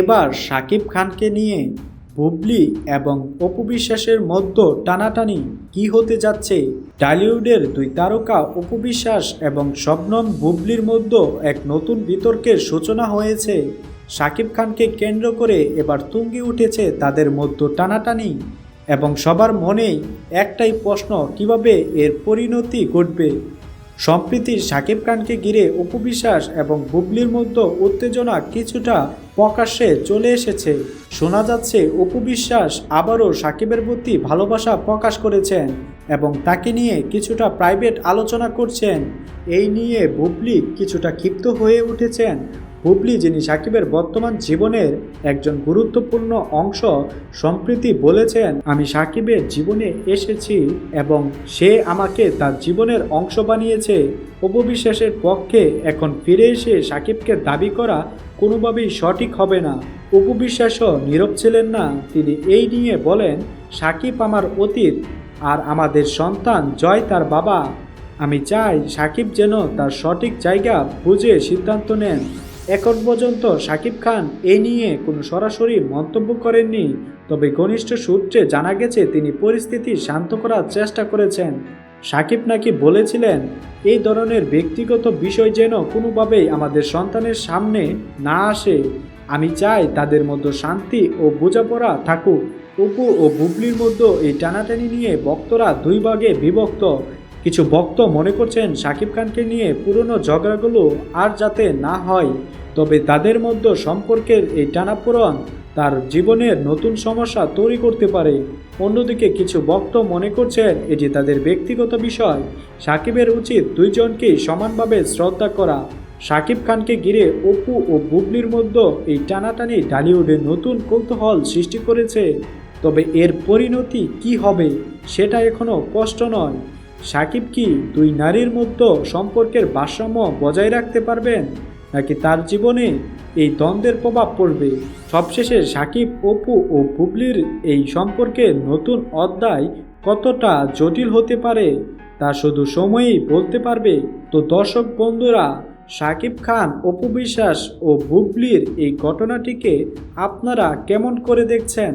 এবার শাকিব খানকে নিয়ে বুবলি এবং অপু বিশ্বাসের মধ্যে টানাটানি কি হতে যাচ্ছে? টলিউডের দুই তারকা অপু বিশ্বাস এবং শবনম বুবলির মধ্যে এক নতুন বিতর্কের সূচনা হয়েছে। শাকিব খানকে কেন্দ্র করে এবার তুঙ্গি উঠেছে তাদের মধ্যে টানাটানি এবং সবার মনেই একটাই প্রশ্ন, কীভাবে এর পরিণতি ঘটবে? সম্প্রীতি সাকিব খানকে ঘিরে উপবিশ্বাস এবং বুবলির মধ্যে উত্তেজনা কিছুটা প্রকাশ্যে চলে এসেছে। শোনা যাচ্ছে উপবিশ্বাস আবারও সাকিবের প্রতি ভালোবাসা প্রকাশ করেছেন এবং তাকে নিয়ে কিছুটা প্রাইভেট আলোচনা করছেন। এই নিয়ে বুবলি কিছুটা ক্ষিপ্ত হয়ে উঠেছেন বুবলি যিনি সাকিবের বর্তমান জীবনের একজন গুরুত্বপূর্ণ অংশ, সম্প্রীতি বলেছেন, আমি সাকিবের জীবনে এসেছি এবং সে আমাকে তার জীবনের অংশ বানিয়েছে। উপবিশ্বাসের পক্ষে এখন ফিরে এসে সাকিবকে দাবি করা কোনোভাবেই সঠিক হবে না। উপবিশ্বাসও নীরব ছিলেন না। তিনি এই নিয়ে বলেন, সাকিব আমার অতীত আর আমাদের সন্তান জয় তার বাবা। আমি চাই সাকিব যেন তার সঠিক জায়গা বুঝে সিদ্ধান্ত নেন। এখন পর্যন্ত সাকিব খান এ নিয়ে কোনো সরাসরি মন্তব্য করেননি, তবে ঘনিষ্ঠ সূত্রে জানা গেছে তিনি পরিস্থিতি শান্ত করার চেষ্টা করেছেন। সাকিব নাকি বলেছিলেন, এই ধরনের ব্যক্তিগত বিষয় যেন কোনোভাবেই আমাদের সন্তানের সামনে না আসে। আমি চাই তাদের মধ্যে শান্তি ও বোঝাপড়া থাকুক। অপু ও বুবলির মধ্যে এই টানাটানি নিয়ে ভক্তরা দুই ভাগে বিভক্ত। কিছু ভক্ত মনে করছেন শাকিব খানকে নিয়ে পুরনো ঝগড়াগুলো আর যাতে না হয়, তবে তাদের মধ্যে সম্পর্কের এই টানাপোড়ন তার জীবনের নতুন সমস্যা তৈরি করতে পারে। অন্যদিকে কিছু ভক্ত মনে করছেন এটি তাদের ব্যক্তিগত বিষয়। সাকিবের উচিত দুইজনকেই সমানভাবে শ্রদ্ধা করা। শাকিব খানকে ঘিরে অপু ও বুবলির মধ্যে এই টানাটানি ঢালিউডে নতুন কৌতূহল সৃষ্টি করেছে। তবে এর পরিণতি কি হবে, সেটা এখনও স্পষ্ট নয়। সাকিব কি দুই নারীর মধ্যে সম্পর্কের ভারসাম্য বজায় রাখতে পারবেন? নাকি তার জীবনে এই দ্বন্দ্বের প্রভাব পড়বে? সবশেষে সাকিব, অপু ও বুবলির এই সম্পর্কে নতুন অধ্যায় কতটা জটিল হতে পারে তা শুধু সময়ই বলতে পারবে। তো দর্শক বন্ধুরা, সাকিব খান, অপু বিশ্বাস ও বুবলির এই ঘটনাটিকে আপনারা কেমন করে দেখছেন?